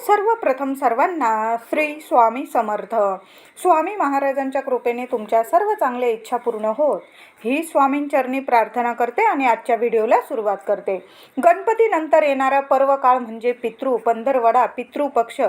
सर्वप्रथम सर्वांना श्री स्वामी समर्थ. स्वामी महाराजांच्या कृपेने तुमच्या सर्व चांगल्या इच्छा पूर्ण होत. ही स्वामींचरणी प्रार्थना करते आणि आजच्या व्हिडिओला सुरुवात करते. गणपतीनंतर येणारा पर्व काळ म्हणजे पितृ पंधरवडा पितृपक्ष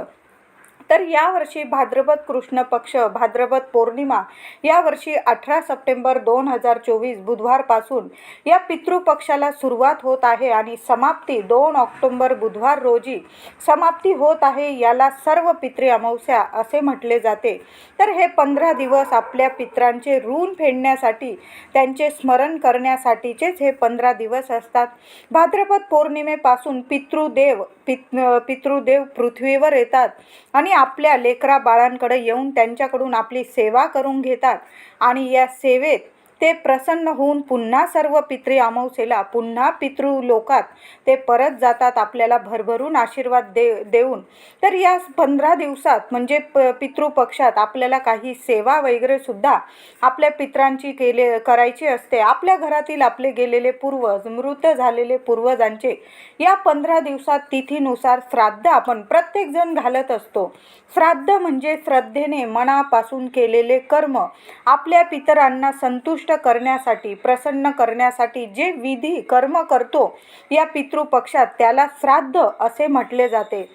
तर यावर्षी भाद्रपद कृष्ण पक्ष भाद्रपद पौर्णिमा यावर्षी अठरा सप्टेंबर दोन हजार चोवीस बुधवारपासून या पितृपक्षाला सुरुवात होत आहे आणि समाप्ती दोन ऑक्टोंबर बुधवार रोजी समाप्ती होत आहे याला सर्व पितृ अमावस्या असे म्हटले जाते. तर हे पंधरा दिवस आपल्या पित्रांचे ऋण फेडण्यासाठी त्यांचे स्मरण करण्यासाठीचेच हे पंधरा दिवस असतात. भाद्रपद पौर्णिमेपासून पितृदेव पित पितृदेव पृथ्वीवर येतात आणि आपल्या लेकरा बाळांकडे येऊन त्यांच्याकडून आपली सेवा करून घेतात. आणि या सेवेत ते प्रसन्न होऊन पुन्हा सर्व पितृ अमावस्येला पुन्हा पितृ लोकात ते परत जातात आपल्याला भरभरून आशीर्वाद दे देऊन. तर या पंधरा दिवसात म्हणजे प पितृपक्षात आपल्याला काही सेवा वगैरे सुद्धा आपल्या पित्रांची केले करायची असते. आपल्या घरातील आपले गेलेले पूर्वज मृत झालेले पूर्वजांचे या पंधरा दिवसात तिथीनुसार श्राद्ध आपण प्रत्येकजण घालत असतो. श्राद्ध म्हणजे श्रद्धेने मनापासून केलेले कर्म आपल्या पितरांना संतुष्ट करण्यासाठी प्रसन्न करण्यासाठी जे विधी कर्म करतो या पितृपक्षात त्याला श्राद्ध असे म्हटले जाते.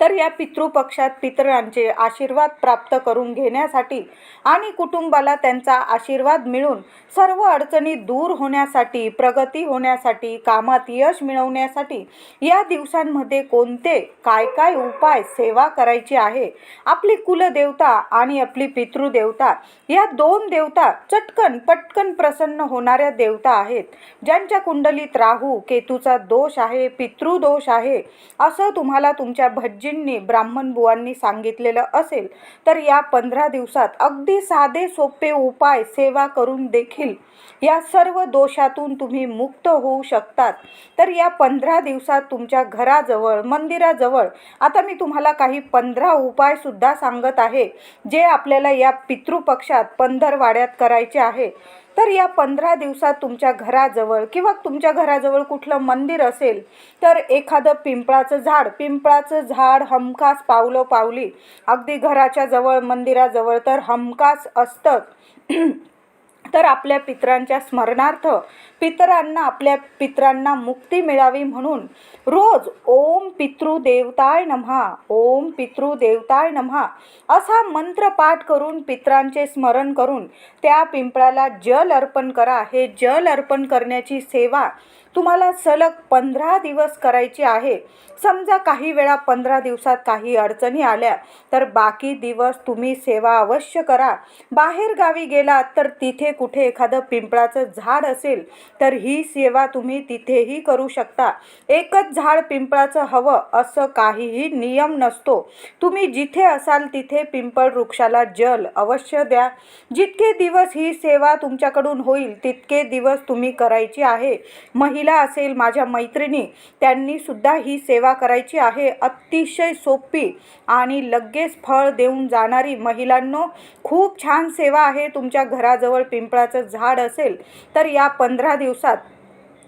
तर या पितृपक्षात पितरांचे आशीर्वाद प्राप्त करून घेण्यासाठी आणि कुटुंबाला त्यांचा आशीर्वाद मिळून सर्व अडचणी दूर होण्यासाठी प्रगती होण्यासाठी कामात यश मिळवण्यासाठी या दिवसांमध्ये कोणते काय काय उपाय सेवा करायची आहे? आपली कुलदेवता आणि आपली पितृदेवता या दोन देवता चटकन पटकन प्रसन्न होणाऱ्या देवता आहेत. ज्यांच्या कुंडलीत राहू केतूचा दोष आहे पितृदोष आहे असं तुम्हाला तुमच्या गुरुजींनी ब्राह्मण बुवांनी सांगितलेलं असेल तर या पंधरा दिवसात अगदी साधे सोपे उपाय सेवा करून देखील या सर्व दोषातून तुम्ही मुक्त होऊ शकतात. तर या पंधरा दिवसात तुमच्या घराजवळ मंदिराजवळ आता मी तुम्हाला काही पंधरा उपायसुद्धा सांगत आहे जे आपल्याला या पितृपक्षात पंधरवाड्यात करायचे आहे. तर या पंधरा दिवसात तुमच्या घराजवळ किंवा तुमच्या घराजवळ कुठलं मंदिर असेल तर एखादं पिंपळाचं झाड पिंपळाचं झाड हमखास पावलं पावली. अगदी घराच्या जवळ मंदिराजवळ तर हमखास असतंच. तर आपल्या पितरांच्या स्मरणार्थ पितरांना आपल्या पितरांना मुक्ती मिळावी म्हणून रोज ओम पितृदेवताय नमहा ओम पितृदेवताय नमहा असा मंत्र पाठ करून पितरांचे स्मरण करून त्या पिंपळाला जल अर्पण करा. हे जल अर्पण करण्याची सेवा तुम्हाला सलग पंधरा दिवस करायची आहे. समजा काही वेळा पंधरा दिवसात काही अडचणी आल्या तर बाकी दिवस तुम्ही सेवा अवश्य करा. बाहेर गावी गेलात तर तिथे कुठे एखादं पिंपळाचं झाड असेल तर ही सेवा तुम्ही तिथेही करू शकता. एकच झाड पिंपळाचं हवं असं काहीही नियम नसतो. तुम्ही जिथे असाल तिथे पिंपळ वृक्षाला जल अवश्य द्या. जितके दिवस ही सेवा तुमच्याकडून होईल तितके दिवस तुम्ही करायची आहे. महिला असेल माझ्या मैत्रिणी त्यांनी सुद्धा ही सेवा करायची आहे. अतिशय सोपी आणि लगेच फळ देऊन जाणारी महिलांनो खूप छान सेवा आहे. तुमच्या घराजवळ पिंपळाचं झाड असेल तर या पंधरा दिवसात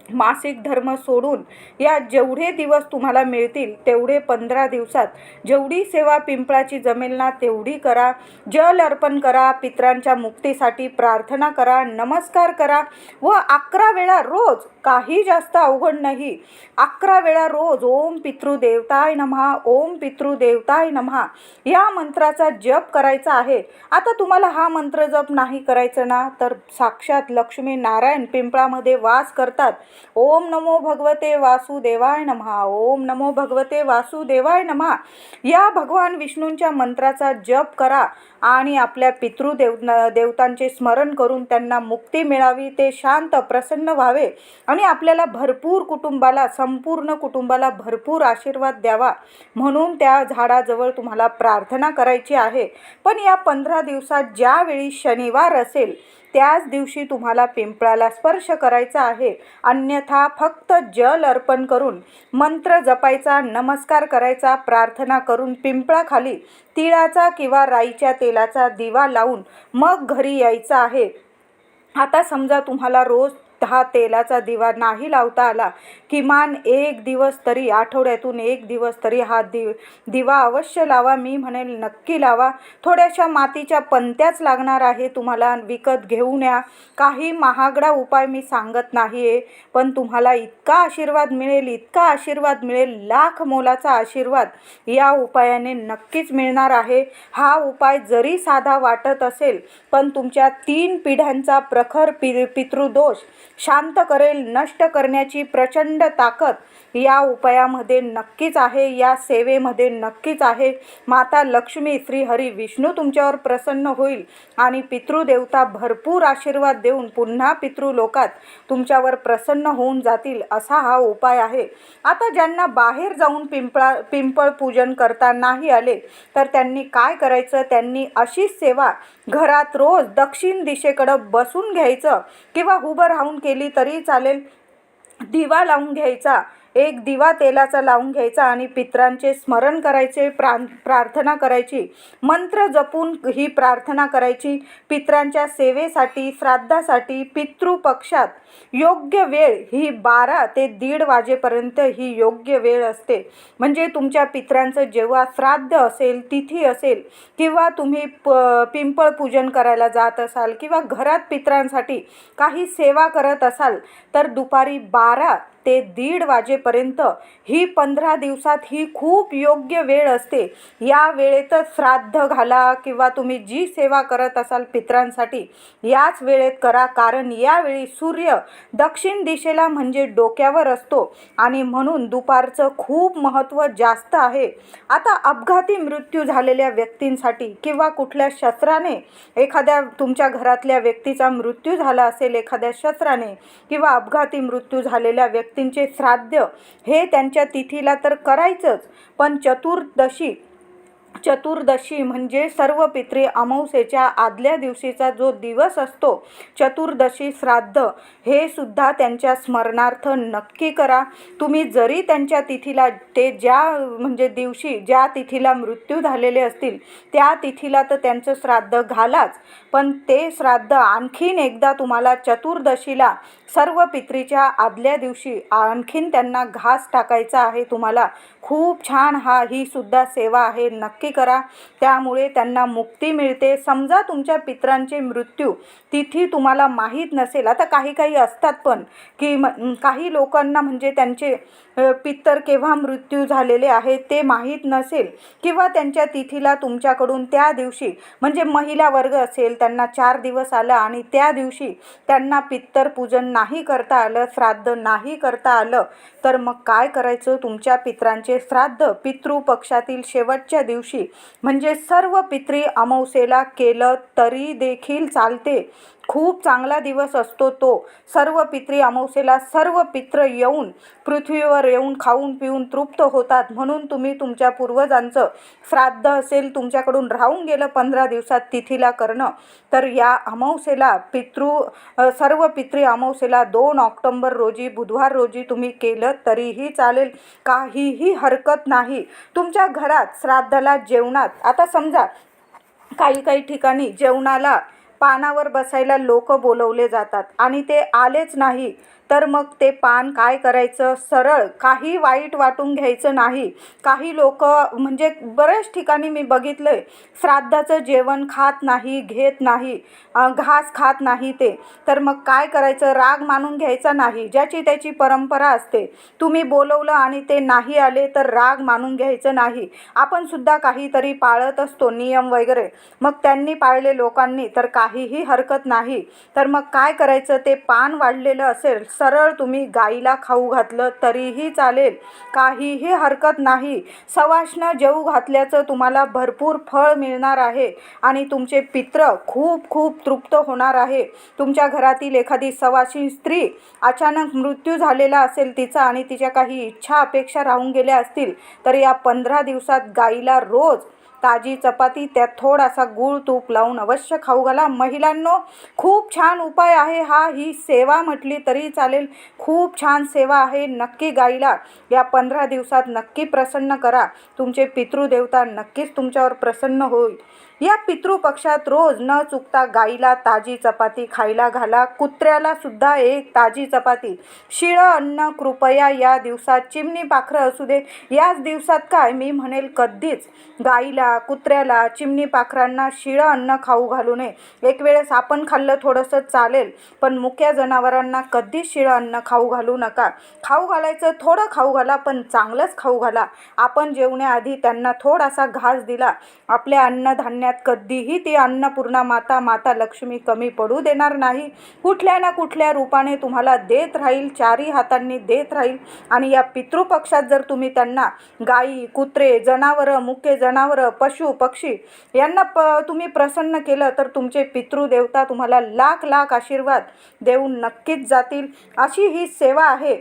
मासिक धर्म सोडून या जेवढे दिवस तुम्हाला मिळतील तेवढे पंधरा दिवसात जेवढी सेवा पिंपळाची जमेल ना तेवढी करा. जल अर्पण करा पित्रांच्या मुक्तीसाठी प्रार्थना करा नमस्कार करा व अकरा वेळा रोज काही जास्त अवघड नाही. अकरा वेळा रोज ओम पितृदेवताय नमहा ओम पितृदेवताय नमहा या मंत्राचा जप करायचा आहे. आता तुम्हाला हा मंत्र जप नाही करायचं ना तर साक्षात लक्ष्मी नारायण पिंपळामध्ये वास करतात. ओम नमो भगवते वासुदेवाय नमहा ओम नमो भगवते वासुदेवाय नमहा. या भगवान विष्णूंच्या मंत्राचा जप करा आणि आपल्या पितृदेव देवतांचे स्मरण करून त्यांना मुक्ती मिळावी ते शांत प्रसन्न व्हावे. आणि आपल्याला भरपूर कुटुंबाला संपूर्ण कुटुंबाला भरपूर आशीर्वाद द्यावा म्हणून त्या झाडाजवळ तुम्हाला प्रार्थना करायची आहे. पण या पंधरा दिवसात ज्यावेळी शनिवार असेल त्याच दिवशी तुम्हाला पिंपळाला स्पर्श करायचा आहे. अन्यथा फक्त जल अर्पण करून मंत्र जपायचा नमस्कार करायचा प्रार्थना करून पिंपळाखाली तिळाचा किंवा राईच्या तेलाचा दिवा लावून मग घरी यायचं आहे. आता समजा तुम्हाला रोज हा तेलाचा दिवा नाही लावता आला. किमान एक दिवस तरी आठवड्यातून एक दिवस तरी हा दि दिवा अवश्य लावा. मी म्हणेल नक्की लावा. थोड्याशा मातीच्या पंत्याच लागणार आहे. तुम्हाला विकत घेऊन या. काही महागडा उपाय मी सांगत नाही आहे पण तुम्हाला इतका आशीर्वाद मिळेल इतका आशीर्वाद मिळेल लाख मोलाचा आशीर्वाद या उपायाने नक्कीच मिळणार आहे. हा उपाय जरी साधा वाटत असेल पण तुमच्या तीन पिढ्यांचा प्रखर पि पितृदोष शांत करेल नष्ट करण्याची प्रचंड ताकद या उपायामध्ये नक्कीच आहे या सेवेमध्ये नक्कीच आहे. माता लक्ष्मी श्री हरी विष्णू तुमच्यावर प्रसन्न होईल आणि पितृदेवता भरपूर आशीर्वाद देऊन पुन्हा पितृलोकात तुमच्यावर प्रसन्न होऊन जातील असा हा उपाय आहे. आता ज्यांना बाहेर जाऊन पिंपळा पिंपळ पूजन करता नाही आले तर त्यांनी काय करायचं? त्यांनी अशीच सेवा घरात रोज दक्षिण दिशेकडं बसून घ्यायचं किंवा उभं राहून केली तरी चालेल. दिवा लावून घ्यायचा. एक दिवा तेलाचा लावून घ्यायचा आणि पित्रांचे स्मरण करायचे प्रा प्रार्थना करायची. मंत्र जपून ही प्रार्थना करायची. पित्रांच्या सेवेसाठी श्राद्धासाठी पितृपक्षात योग्य वेळ ही बारा ते दीड वाजेपर्यंत ही योग्य वेळ असते. म्हणजे तुमच्या पित्रांचं जेव्हा श्राद्ध असेल तिथी असेल किंवा तुम्ही प पिंपळ पूजन करायला जात असाल किंवा घरात पित्रांसाठी काही सेवा करत असाल तर दुपारी बारा ते दीड वाजेपर्यंत ही पंधरा दिवसात ही खूप योग्य वेळ असते. या वेळेतच श्राद्ध घाला किंवा तुम्ही जी सेवा करत असाल पित्रांसाठी याच वेळेत करा. कारण यावेळी सूर्य दक्षिण दिशेला म्हणजे डोक्यावर असतो आणि म्हणून दुपारचं खूप महत्त्व जास्त आहे. आता अपघाती मृत्यू झालेल्या व्यक्तींसाठी किंवा कुठल्या शस्त्राने एखाद्या तुमच्या घरातल्या व्यक्तीचा मृत्यू झाला असेल एखाद्या शस्त्राने किंवा अपघाती मृत्यू झालेल्या व्यक्ती व्यक्तींचे श्राद्ध हे त्यांच्या तिथीला तर करायचंच पण चतुर्दशी चतुर्दशी म्हणजे सर्व पित्री अमावस्येच्या आदल्या दिवशीचा जो दिवस असतो चतुर्दशी श्राद्ध हे सुद्धा त्यांच्या स्मरणार्थ नक्की करा. तुम्ही जरी त्यांच्या तिथीला ते ज्या म्हणजे दिवशी ज्या तिथीला मृत्यू झालेले असतील त्या तिथीला तर त्यांचं श्राद्ध घालाच. पण ते श्राद्ध आणखीन एकदा तुम्हाला चतुर्दशीला सर्व पित्रीच्या आदल्या दिवशी आणखीन त्यांना घास टाकायचा आहे तुम्हाला खूप छान हा ही सुद्धा सेवा आहे. नक्की करा. त्यामुळे त्यांना मुक्ती मिळते. समजा तुमच्या पित्रांचे मृत्यू तिथी तुम्हाला माहीत नसेल. आता काही काही असतात पण की म काही लोकांना म्हणजे त्यांचे पित्तर केव्हा मृत्यू झालेले आहे ते माहीत नसेल किंवा त्यांच्या तिथीला तुमच्याकडून त्या दिवशी म्हणजे महिला वर्ग असेल त्यांना चार दिवस आलं आणि त्या दिवशी त्यांना पित्तर पूजन नाही करता आलं श्राद्ध नाही करता आलं तर मग काय करायचं? तुमच्या पित्रांचे श्राद्ध पितृ पक्षातील शेवटच्या दिवशी म्हणजे सर्व पित्री अमावस्येला केलं तरी देखील चालते. खूप चांगला दिवस असतो तो. सर्व पित्री अमावस्येला सर्व पित्र येऊन पृथ्वीवर येऊन खाऊन पिऊन तृप्त होतात. म्हणून तुम्ही तुमच्या पूर्वजांचं श्राद्ध असेल तुमच्याकडून राहून गेलं पंधरा दिवसात तिथीला करणं तर या अमावस्येला पितृ सर्व पित्री अमावस्येला दोन ऑक्टोंबर रोजी बुधवार रोजी तुम्ही केलं तरीही चालेल. काहीही हरकत नाही. तुमच्या घरात श्राद्धाला जेवणात आता समजा काही काही ठिकाणी जेवणाला पानावर बसायला लोक बोलवले जातात आणि ते आलेच नाही. तर मग ते पान काय करायचं? सरळ काही वाईट वाटून घ्यायचं नाही. काही लोक म्हणजे बऱ्याच ठिकाणी मी बघितलं आहे श्राद्धाचं जेवण खात नाही घेत नाही घास खात नाही ते. तर मग काय करायचं? राग मानून घ्यायचा नाही ज्याची त्याची परंपरा असते. तुम्ही बोलवलं आणि ते नाही आले तर राग मानून घ्यायचं नाही. आपण सुद्धा काहीतरी पाळत असतो नियम वगैरे. मग त्यांनी पाळले लोकांनी तर काहीही हरकत नाही. तर मग काय करायचं? ते पान वाढलेलं असेल सरळ तुम्ही गाईला खाऊ घातलं तरीही चालेल. काहीही हरकत नाही. सवाष्ण जेऊ घातल्याचं तुम्हाला भरपूर फळ मिळणार आहे आणि तुमचे पित्र खूप खूप तृप्त होणार आहे. तुमच्या घरातील एखादी सवाशी स्त्री अचानक मृत्यू झालेला असेल तिचा आणि तिच्या काही इच्छा अपेक्षा राहून गेल्या असतील तर या पंधरा दिवसात गाईला रोज ताजी चपाती त्यात थोडासा गूळ तूप लावून अवश्य खाऊ घाला. महिलांनो खूप छान उपाय आहे हा. ही सेवा म्हटली तरी चालेल. खूप छान सेवा आहे नक्की गाईला. या पंधरा दिवसात नक्की प्रसन्न करा. तुमचे पितृदेवता नक्कीच तुमच्यावर प्रसन्न होईल. या पितृपक्षात रोज न चुकता गाईला ताजी चपाती खायला घाला. कुत्र्याला सुद्धा एक ताजी चपाती. शिळं अन्न कृपया या दिवसात चिमणी पाखरं असू दे. याच दिवसात काय? मी म्हणेल कधीच. गाईला कुत्र्याला चिमणी पाखरांना शिळं अन्न खाऊ घालू नये. एक वेळेस आपण खाल्लं थोडंसं चालेल पण मुक्या जनावरांना कधीच शिळं अन्न खाऊ घालू नका. खाऊ घालायचं थोडं खाऊ घाला पण चांगलंच खाऊ घाला. आपण जेवण्याआधी त्यांना थोडासा घास दिला. आपल्या अन्नधान्यात कधीही ती अन्नपूर्णा माता माता लक्ष्मी कमी पडू देणार नाही. कुठल्या ना कुठल्या रूपाने तुम्हाला देत राहील चारी हातांनी देत राहील. आणि या पितृपक्षात जर तुम्ही त्यांना गाई कुत्रे जनावरं मुके जनावरं पशु पक्षी यांना प तुम्ही प्रसन्न केलं तर तुमचे पितृदेवता तुम्हाला लाख लाख आशीर्वाद देऊन नक्कीच जातील. अशी ही सेवा आहे.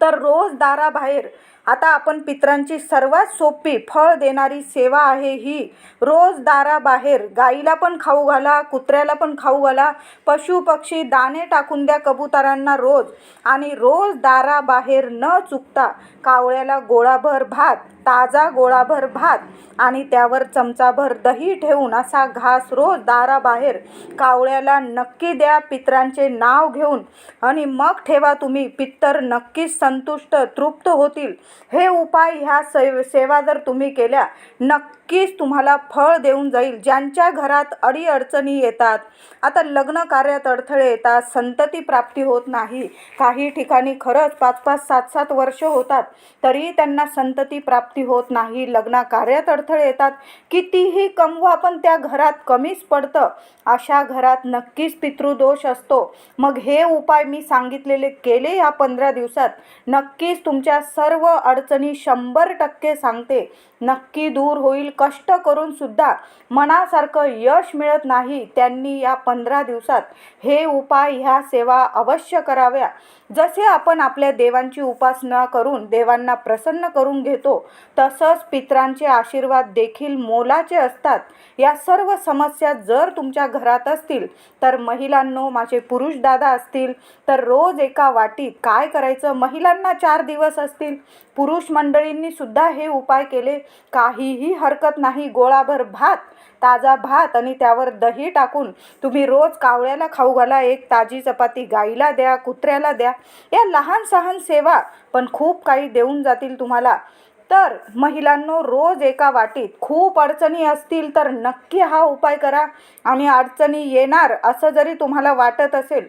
तर रोज दाराबाहेर आता आपण पित्रांची सर्वात सोपी फळ देणारी सेवा आहे ही. रोज दाराबाहेर गाईला पण खाऊ घाला कुत्र्याला पण खाऊ घाला पशु पक्षी दाणे टाकून द्या कबुतरांना रोज. आणि रोज दाराबाहेर न चुकता कावळ्याला गोळाभर भात ताजा गोळाभर भात आणि त्यावर चमचाभर दही ठेवून असा घास रोज दाराबाहेर कावळ्याला नक्की द्या पित्रांचे नाव घेऊन. आणि मग ठेवा तुम्ही पित्तर नक्कीच संतुष्ट तृप्त होतील. हे उपाय ह्या सेव सेवा जर तुम्ही केल्या नक्कीच तुम्हाला फळ देऊन जाईल. ज्यांच्या घरात अडीअडचणी येतात आता लग्न कार्यात अडथळे येतात संतती प्राप्ती होत नाही काही ठिकाणी खरंच पाच पाच सात सात वर्ष होतात तरी त्यांना संतती प्राप्ती होत नाही. लग्न कार्यात अडथळे येतात कितीही कमवा पण त्या घरात कमीच पडतं. अशा घरात नक्कीच पितृदोष असतो. मग हे उपाय मी सांगितलेले केले या पंधरा दिवसात. नक्कीच तुमच्या सर्व अडचणी शंभर टक्के सांगते. नक्की दूर होईल. कष्ट करून सुद्धा मनासारखं यश मिळत नाही. त्यांनी या पंधरा दिवसात हे उपाय ह्या सेवा अवश्य कराव्या. जसे आपण आपल्या देवांची उपासना करून देवांना प्रसन्न करून घेतो तसंच पित्रांचे आशीर्वाद देखील मोलाचे असतात. या सर्व समस्या जर तुमच्या घरात असतील तर महिलांनो माझे पुरुष दादा असतील तर रोज एका वाटीत काय करायचं? महिलांना चार दिवस असतील. पुरुष मंडळींनी सुद्धा हे उपाय केले. काहीही हरकत नाही. गोळाभर भात ताजा भात आणि त्यावर दही टाकून तुम्ही रोज कावळ्याला खाऊ घाला. एक ताजी चपाती गाईला द्या कुत्र्याला द्या. या लहान सहान सेवा पण खूप काही देऊन जातील तुम्हाला. तर महिलांनो रोज एका वाटीत खूप अडचणी असतील तर नक्की हा उपाय करा आणि अडचणी येणार असं जरी तुम्हाला वाटत असेल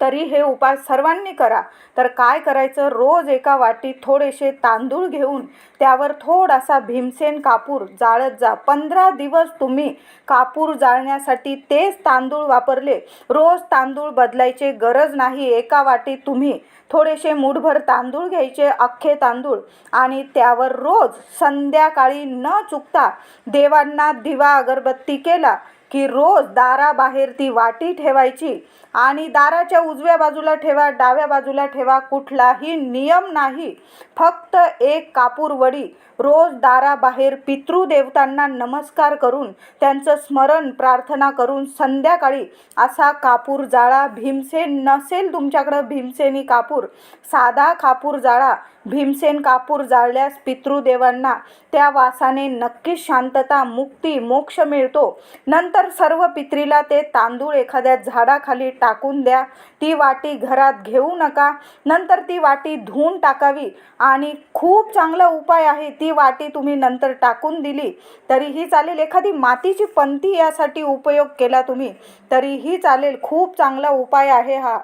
तरी हे उपाय सर्वांनी करा. तर काय करायचं? रोज एका वाटीत थोडेसे तांदूळ घेऊन त्यावर थोडासा भीमसेन कापूर जाळत जा. पंधरा दिवस तुम्ही कापूर जाळण्यासाठी तेच तांदूळ वापरले. रोज तांदूळ बदलायचे गरज नाही. एका वाटीत तुम्ही थोडेसे मूठभर तांदूळ घ्यायचे अख्खे तांदूळ. आणि त्यावर रोज संध्याकाळी न चुकता देवांना दिवा अगरबत्ती केला. की रोज दाराबाहेर ती वाटी ठेवायची आणि दाराच्या उजव्या बाजूला ठेवा डाव्या बाजूला ठेवा कुठलाही नियम नाही. फक्त एक कापूरवडी रोज दाराबाहेर पितृदेवतांना नमस्कार करून त्यांचं स्मरण प्रार्थना करून संध्याकाळी असा कापूर जाळा भीमसेन नसेल तुमच्याकडं भीमसेनी कापूर साधा कापूर जाळा भीमसेन कापूर जाळल्यास पितृदेवांना त्या वासाने नक्कीच शांतता मुक्ती मोक्ष मिळतो. नंतर सर्व पित्रीला ते तांदूळ एखाद्या झाडाखाली टाकून द्या. ती वाटी घरात घेऊ नका. नंतर ती वाटी धुवून टाकावी. आणि खूप चांगला उपाय आहे ती वाटी तुम्ही नंतर टाकून दिली. तरीही चालेल. एखादी मातीची पंती यासाठी उपयोग केला तुम्ही तरीही चालेल. खूप चांगला उपाय आहे हा.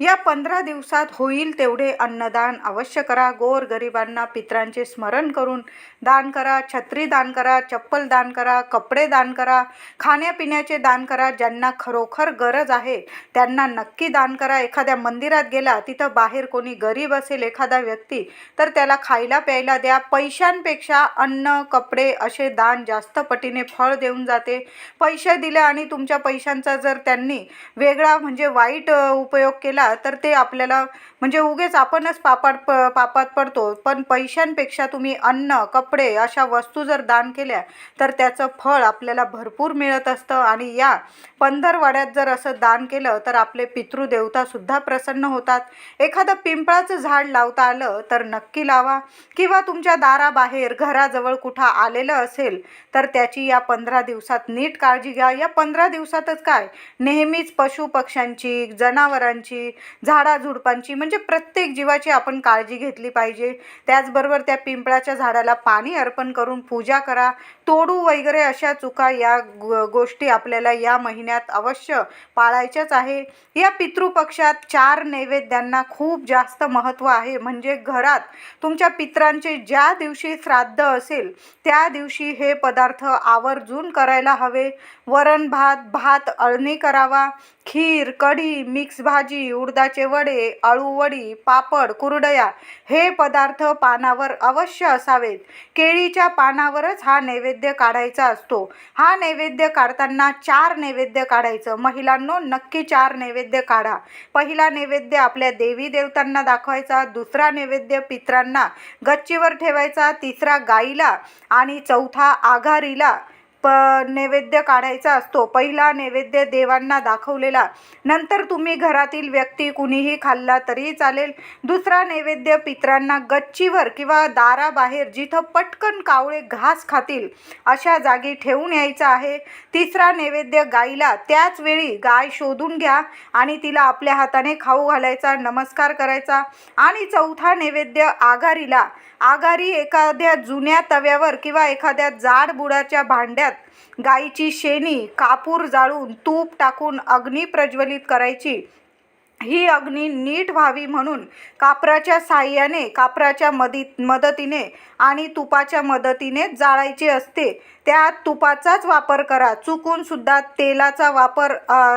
या पंधरा दिवसात होईल तेवढे अन्नदान. अवश्य करा. गोर गरिबांना पित्रांचे स्मरण करून दान करा. छत्री दान करा. चप्पल दान करा. कपडे दान करा. खाण्यापिण्याचे दान करा. ज्यांना खरोखर गरज आहे त्यांना नक्की दान करा. एखाद्या मंदिरात गेला तिथं बाहेर कोणी गरीब असेल एखादा व्यक्ती तर त्याला खायला प्यायला द्या. पैशांपेक्षा अन्न कपडे असे दान जास्त पटीने फळ देऊन जाते. पैसे दिले आणि तुमच्या पैशांचा जर त्यांनी वेगळा म्हणजे वाईट उपयोग केला तर ते आपल्याला म्हणजे उगेच आपणच पापात प पापात पडतो. पण पैशांपेक्षा तुम्ही अन्न कपडे अशा वस्तू जर दान केल्या तर त्याचं फळ आपल्याला भरपूर मिळत असतं. आणि या पंधरवाड्यात जर असं दान केलं तर आपले पितृदेवतासुद्धा प्रसन्न होतात. एखादं पिंपळाचं झाड लावता आलं तर नक्की लावा. किंवा तुमच्या दाराबाहेर घराजवळ कुठं आलेलं असेल तर त्याची या पंधरा दिवसात नीट काळजी घ्या. या पंधरा दिवसातच काय? नेहमीच पशु पक्ष्यांची जनावरांची झाडाझुडपांची म्हणजे म्हणजे प्रत्येक जीवाची आपण काळजी घेतली पाहिजे. त्याचबरोबर त्या पिंपळाच्या झाडाला पाणी अर्पण करून पूजा करा. तोडू वगैरे अशा चुका या गोष्टी आपल्याला या महिन्यात अवश्य पाळायच्याच आहे. या पितृपक्षात चार नैवेद्यांना खूप जास्त महत्त्व आहे. म्हणजे घरात तुमच्या पित्रांचे ज्या दिवशी श्राद्ध असेल त्या दिवशी हे पदार्थ आवर्जून करायला हवे. वरण भात भात अळणी करावा खीर कढी मिक्स भाजी उडदाचे वडे अळूवडी पापड कुरडया हे पदार्थ पानावर अवश्य असावेत. केळीच्या पानावरच हा नैवेद्य काढायचा असतो. हा नैवेद्य काढताना चार नैवेद्य काढायचं. महिलांनो नक्की चार नैवेद्य काढा. पहिला नैवेद्य आपल्या देवी देवतांना दाखवायचा दुसरा नैवेद्य पित्रांना गच्चीवर ठेवायचा तिसरा गाईला आणि चौथा आघारीला प नैवेद्य काढायचा असतो. पहिला नैवेद्य देवांना दाखवलेला. नंतर तुम्ही घरातील व्यक्ती कुणीही खाल्ला तरीही चालेल. दुसरा नैवेद्य पित्रांना गच्चीवर किंवा दाराबाहेर जिथं पटकन कावळे घास खातील अशा जागी ठेवून यायचं आहे. तिसरा नैवेद्य गाईला त्याच वेळी गाय शोधून घ्या आणि तिला आपल्या हाताने खाऊ घालायचा नमस्कार करायचा. आणि चौथा नैवेद्य आघारीला आघारी एखाद्या जुन्या तव्यावर किंवा एखाद्या जाड बुडाच्या भांड्यात गाईची शेणी कापूर जाळून तूप टाकून अग्नी प्रज्वलित करायची. ही अग्नी नीट व्हावी म्हणून कापराच्या साह्याने कापराच्या मदीत मदतीने आणि तुपाच्या मदतीने जाळायची असते. त्या तुपाचाच वापर करा. चुकून सुद्धा तेलाचा वापर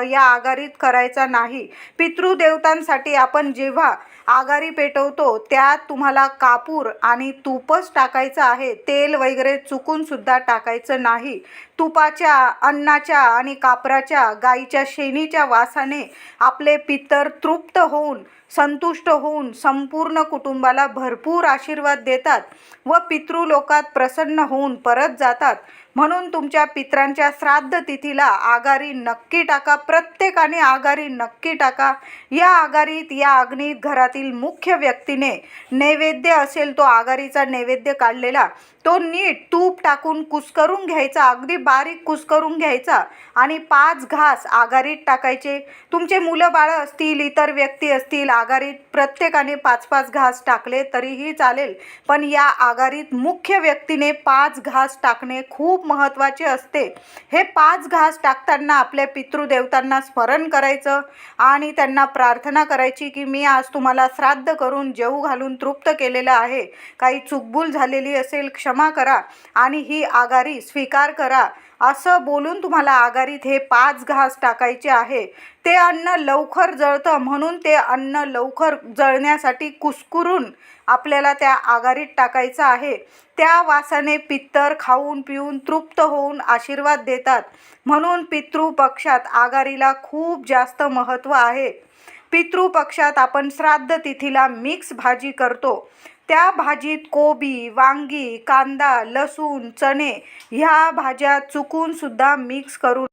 या आगारीत करायचा नाही. पितृदेवतांसाठी आपण जेव्हा आघारी पेटवतो त्यात तुम्हाला कापूर आणि तूपच टाकायचं आहे. तेल वगैरे चुकून सुद्धा टाकायचं नाही. तुपाच्या अन्नाच्या आणि कापराच्या गाईच्या शेणीच्या वासाने आपले पितर तृप्त होऊन संतुष्ट होऊन संपूर्ण कुटुंबाला भरपूर आशीर्वाद देतात व पितृलोकात प्रसन्न होऊन परत जातात. म्हणून तुमच्या पित्रांच्या श्राद्ध तिथीला आगारी नक्की टाका प्रत्येकाने आगारी नक्की टाका. या आगारीत या अग्नीत घरातील मुख्य व्यक्तीने नैवेद्य असेल तो आगारीचा नैवेद्य काढलेला. तो नीट तूप टाकून कुस्करून घ्यायचा अगदी बारीक कुस्करून घ्यायचा आणि पाच घास आघारीत टाकायचे. तुमचे मुलं बाळं असतील इतर व्यक्ती असतील आघारीत प्रत्येकाने पाच पाच घास टाकले तरीही चालेल. पण या आघारीत मुख्य व्यक्तीने पाच घास टाकणे खूप महत्त्वाचे असते. हे पाच घास टाकताना आपल्या पितृदेवतांना स्मरण करायचं आणि त्यांना प्रार्थना करायची की मी आज तुम्हाला श्राद्ध करून जेऊ घालून तृप्त केलेलं आहे. काही चुकबूल झालेली असेल क्षम करा आणि ही आघारी स्वीकार करा. असं बोलून तुम्हाला आघाडीत हे पाच घास टाकायचे आहे. ते अन्न लवकर जळतं म्हणून ते अन्न लवकर जळण्यासाठी कुस्कुरून आपल्याला त्या आघाडीत टाकायचं आहे. त्या वासाने पित्तर खाऊन पिऊन तृप्त होऊन आशीर्वाद देतात. म्हणून पितृपक्षात आघाडीला खूप जास्त महत्त्व आहे. पितृपक्षात आपण श्राद्ध तिथीला मिक्स भाजी करतो. त्या भाजीत कोबी वांगी कांदा लसूण चणे ह्या भाज्या चुकून सुद्धा मिक्स करून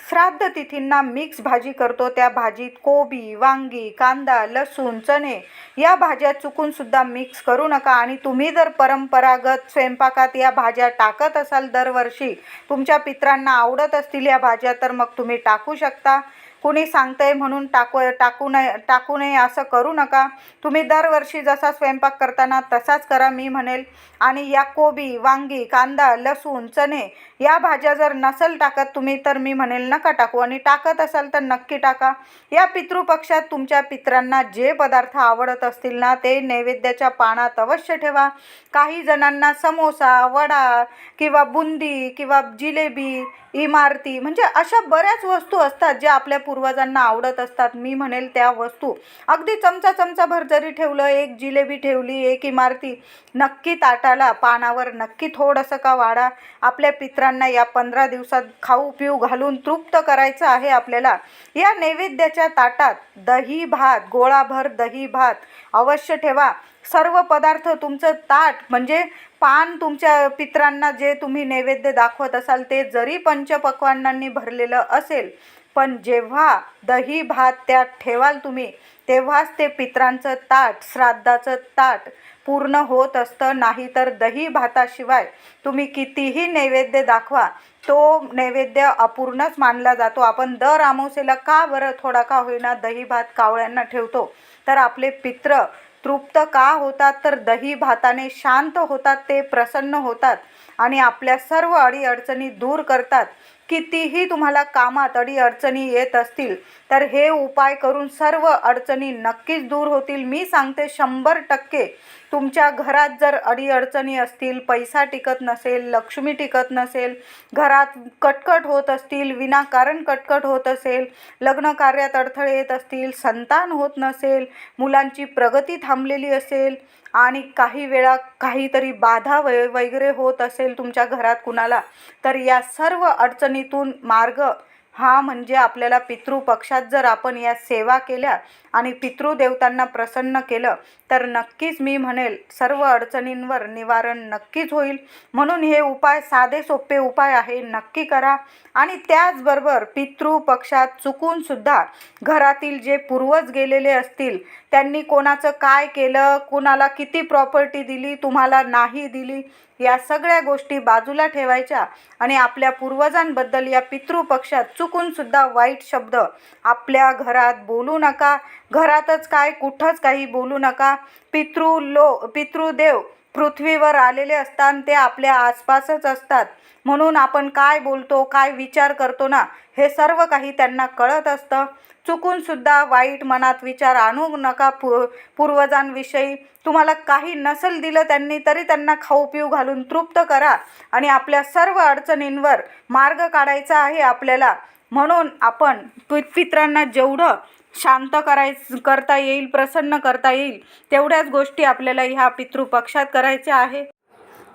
श्राद्ध तिथींना मिक्स भाजी करतो. त्या भाजीत कोबी वांगी कांदा लसूण चणे या भाज्या चुकून सुद्धा मिक्स करू नका. आणि तुम्ही जर परंपरागत स्वयंपाकात या भाज्या टाकत असाल दरवर्षी तुमच्या पित्रांना आवडत असतील या भाज्या तर मग तुम्ही टाकू शकता. कुणी सांगतंय म्हणून टाकू टाकू नये टाकू नये असं करू नका. तुम्ही दरवर्षी जसा स्वयंपाक करताना तसाच करा मी म्हणेल. आणि या कोबी वांगी कांदा लसूण चणे या भाज्या जर नसेल टाकत तुम्ही तर मी म्हणेल नका टाकू. आणि टाकत असाल तर नक्की टाका. या पितृपक्षात तुमच्या पित्रांना जे पदार्थ आवडत असतील ना ते नैवेद्याच्या पानात अवश्य ठेवा. काही जणांना समोसा वडा किंवा बुंदी किंवा जिलेबी इमारती म्हणजे अशा बऱ्याच वस्तू असतात ज्या आपल्या पूर्वजांना आवडत असतात. मी म्हणेल त्या वस्तू. अगदी चमचा चमचाभर जरी ठेवलं एक जिलेबी ठेवली एक इमारती नक्की ताटाला पानावर नक्की थोडंसं का वाढा. आपल्या पित्रांना या पंधरा दिवसात खाऊ पिऊ घालून तृप्त करायचं आहे आपल्याला. या नैवेद्याच्या ताटात दही भात गोळाभर दही भात अवश्य ठेवा. सर्व पदार्थ तुमचं ताट म्हणजे पान तुमच्या पित्रांना जे तुम्ही नैवेद्य दाखवत असाल ते जरी पंचपक्वांनांनी भरलेलं असेल पण जेव्हा दही भात त्यात ठेवाल तुम्ही तेव्हाच ते पित्रांचं ताट श्राद्धाचं ताट पूर्ण होत असतं. नाही तर दही भाताशिवाय तुम्ही कितीही नैवेद्य दाखवा तो नैवेद्य अपूर्णच मानला जातो. आपण दर अमावस्येला का बरं थोडा का होईना दही भात कावळ्यांना ठेवतो? तर आपले पित्र तृप्त का होतात? तर दही भाताने शांत होतात ते प्रसन्न होतात आणि आपल्या सर्व अडीअडचणी दूर करतात. कितीही तुम्हाला कामात अडीअडचणी येत असतील तर हे उपाय करून सर्व अडचणी नक्कीच दूर होतील. मी सांगते शंभर टक्के. तुमच्या घरात जर अडीअडचणी असतील पैसा टिकत नसेल लक्ष्मी टिकत नसेल घरात कटकट होत असतील विनाकारण कटकट होत असेल लग्न कार्यात अडथळे येत असतील संतान होत नसेल मुलांची प्रगती थांबलेली असेल आणि काही वेळा काहीतरी बाधा वै वगैरे होत असेल तुमच्या घरात कुणाला तर या सर्व अडचणीतून मार्ग हा म्हणजे आपल्याला पितृपक्षात जर आपण या सेवा केल्या आणि पितृदेवतांना प्रसन्न केलं तर नक्कीच मी म्हणेल सर्व अडचणींवर निवारण नक्कीच होईल. म्हणून हे उपाय साधे सोपे उपाय आहे नक्की करा. आणि त्याचबरोबर पितृपक्षात चुकूनसुद्धा घरातील जे पूर्वज गेलेले असतील त्यांनी कोणाचं काय केलं कुणाला किती प्रॉपर्टी दिली तुम्हाला नाही दिली या सगळ्या गोष्टी बाजूला ठेवायच्या आणि आपल्या पूर्वजांबद्दल या पितृपक्षात चुकूनसुद्धा वाईट शब्द आपल्या घरात बोलू नका. घरातच काय कुठंच काही बोलू नका. पितृ लो पितृदेव पृथ्वीवर आलेले असतात ते आपल्या आसपासच असतात. म्हणून आपण काय बोलतो काय विचार करतो ना हे सर्व काही त्यांना कळत असतं. चुकूनसुद्धा वाईट मनात विचार आणू नका पू पूर्वजांविषयी. तुम्हाला काही नसल दिलं त्यांनी तरी त्यांना खाऊ पिऊ घालून तृप्त करा आणि आपल्या सर्व अडचणींवर मार्ग काढायचा आहे आपल्याला. म्हणून आपण पित पित्रांना जेवढं शांत कराय करता येईल प्रसन्न करता येईल तेवढ्याच गोष्टी आपल्याला ह्या पितृपक्षात करायच्या आहे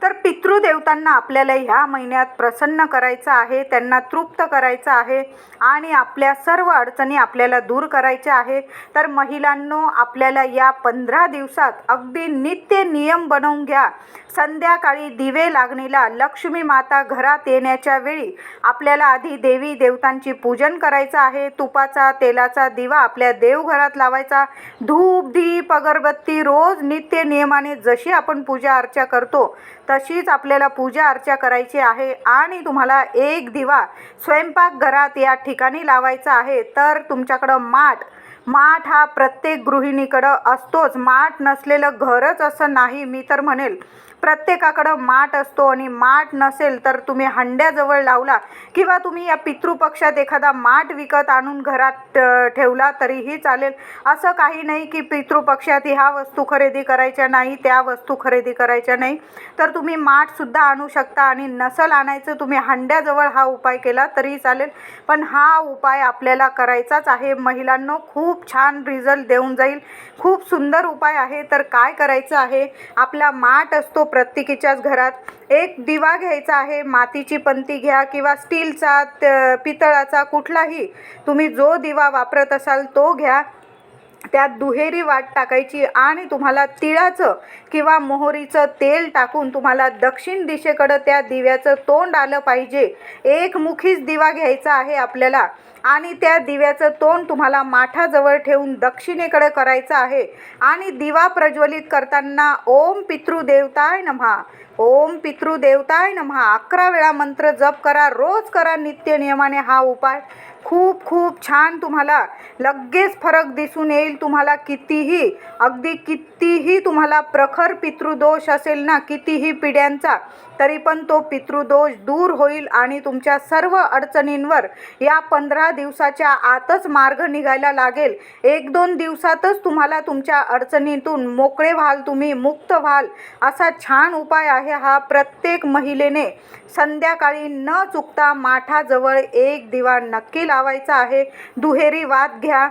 तर पितृदेवतांना आपल्याला ह्या महिन्यात प्रसन्न करायचं आहे त्यांना तृप्त करायचं आहे आणि आपल्या सर्व अडचणी आपल्याला दूर करायच्या आहे. तर महिलांनो आपल्याला या पंधरा दिवसात अगदी नित्य नियम बनवून घ्या. संध्याकाळी दिवे लागणीला लक्ष्मी माता घरात येण्याच्या वेळी आपल्याला आधी देवी देवतांची पूजन करायचं आहे. तुपाचा तेलाचा दिवा आपल्या देवघरात लावायचा. धूप दीप अगरबत्ती रोज नित्य नियमाने जशी आपण पूजा अर्चा करतो तशीच आपल्याला पूजा अर्चा करायची आहे आणि तुम्हाला एक दिवा स्वयंपाकघरात या ठिकाणी लावायचा आहे. तर तुमच्याकडं माठ. माठ हा प्रत्येक गृहिणीकडं असतोच. माठ नसलेलं घरच असं नाही मी तर म्हणेल. प्रत्येकाकडं माठ असतो आणि माठ नसेल तर तुम्ही हंड्याजवळ लावला किंवा तुम्ही या पितृपक्षात एखादा माठ विकत आणून घरात ठेवला तरीही चालेल. असं काही नाही की पितृपक्षात ह्या वस्तू खरेदी करायच्या नाही त्या वस्तू खरेदी करायच्या नाही. तर तुम्ही माठसुद्धा आणू शकता आणि नसल आणायचं तुम्ही हंड्याजवळ हा उपाय केला तरीही चालेल. पण हा उपाय आपल्याला करायचाच आहे. महिलांनो खूप छान रिझल्ट देऊन जाईल. खूप सुंदर उपाय आहे. तर काय करायचं आहे? आपला माठ असतो प्रत्येकीच्याच घरात एक दिवा घ्यायचा आहे मातीची पंती घ्या किंवा स्टीलचा त- पितळाचा कुठलाही. तुम्ही जो दिवा वापरत असाल तो घ्या. त्यात दुहेरी वाट टाकायची आणि तुम्हाला तिळाचं किंवा मोहरीचं तेल टाकून तुम्हाला दक्षिण दिशेकडं त्या दिव्याचं तोंड आलं पाहिजे. एकमुखीच दिवा घ्यायचा आहे आपल्याला. आणि त्या दिव्याचं तोंड तुम्हाला माठाजवळ ठेवून दक्षिणेकडे करायचं आहे. आणि दिवा प्रज्वलित करताना ओम पितृदेवताय नमहा. ओम पितृदेवताय नमहा. अकरा वेळा मंत्र जप करा. रोज करा नित्य नियमाने हा उपाय. खूप खूप छान तुम्हाला. लगेच फरक दिसून येईल तुम्हाला कितीही अगदी कितीही तुम्हाला प्रखर पितृदोष असेल ना कितीही पिढ्यांचा तरी पण तो पितृदोष दूर होईल आणि तुमच्या सर्व अडचणींवर या पंधरा दिवसाच्या आतच मार्ग निघायला लागेल. एक दोन दिवसातच तुम्हाला तुमच्या अडचणीतून मोकळे व्हाल तुम्ही मुक्त व्हाल. असा छान उपाय आहे हा प्रत्येक महिलेने. संध्याकाळी न चुकता माठाजवळ एक दिवा नक्की लावायचा आहे. दुहेरी वाद घ्या.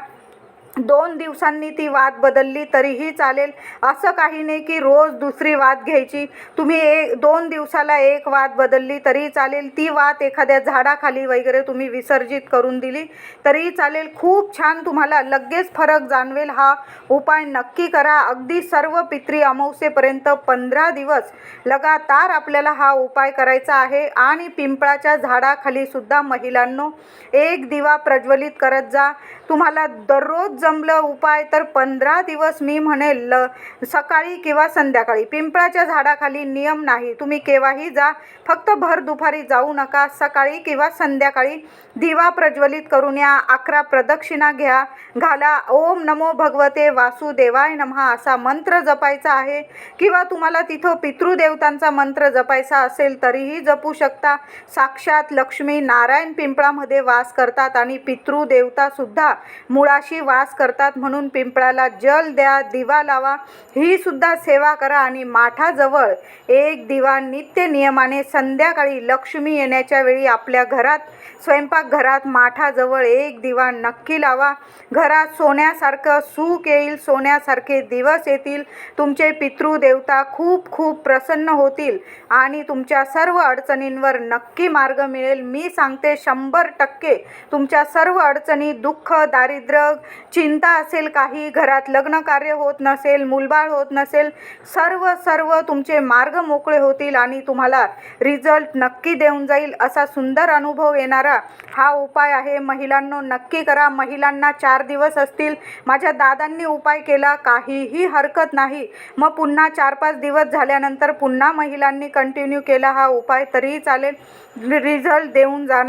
दोन दिवसांनी ती वाद बदलली तरीही चालेल. असं काही नाही की रोज दुसरी वाद घ्यायची. तुम्ही एक दोन दिवसाला एक वाद बदलली तरी चालेल. ती वाद एखाद्या झाडाखाली वगैरे तुम्ही विसर्जित करून दिली तरीही चालेल. खूप छान तुम्हाला लगेच फरक जाणवेल. हा उपाय नक्की करा. अगदी सर्व पित्री अमावस्येपर्यंत पंधरा दिवस लगातार आपल्याला हा उपाय करायचा आहे. आणि पिंपळाच्या झाडाखाली सुद्धा महिलांनो एक दिवा प्रज्वलित करत जा. तुम्हाला दररोज जमलं उपाय तर पंधरा दिवस मी म्हणेल ल सकाळी किंवा संध्याकाळी. पिंपळाच्या झाडाखाली नियम नाही. तुम्ही केव्हाही जा. फक्त भर दुपारी जाऊ नका. सकाळी किंवा संध्याकाळी दिवा प्रज्वलित करून या. अकरा प्रदक्षिणा घ्या. घाला. ओम नमो भगवते वासुदेवाय नमः असा मंत्र जपायचा आहे. किंवा तुम्हाला तिथं पितृदेवतांचा मंत्र जपायचा असेल तरीही जपू शकता. साक्षात लक्ष्मी नारायण पिंपळामध्ये वास करतात आणि पितृदेवतासुद्धा मुळाशी वास करतात म्हणून पिंपळाला जल द्या दिवा लावा ही सुद्धा सेवा करा आणि माठाजवळ एक दिवा नित्य नियमाने संध्याकाळी लक्ष्मी येण्याच्या वेळी आपल्या घरात स्वयंपाकघरात माठाजवळ एक दिवा नक्की लावा. घरात सोन्यासारखं सुख येईल सोन्यासारखे दिवस येतील तुमचे पितृदेवता खूप खूप प्रसन्न होतील आणि तुमच्या सर्व अडचणींवर नक्की मार्ग मिळेल. मी सांगते शंभर टक्के तुमच्या सर्व अडचणी दुःख दारिद्र्य चिंता असेल काही घरात लग्न कार्य होत नसेल मुलबाळ होत नसेल सर्व सर्व तुमचे मार्ग मोकळे होतील आणि तुम्हाला रिझल्ट नक्की देऊन जाईल असा सुंदर अनुभव येणारा हा उपाय आहे. महिलांनो नक्की करा. महिलांना चार दिवस असतील. माझ्या दादांनी उपाय केला. काहीही हरकत नाही. मग पुन्हा चार पाच दिवस झाल्यानंतर पुन्हा महिलांनी कंटिन्यू केला हा उपाय तरीही चालेल. रिझल्ट देऊन जाणार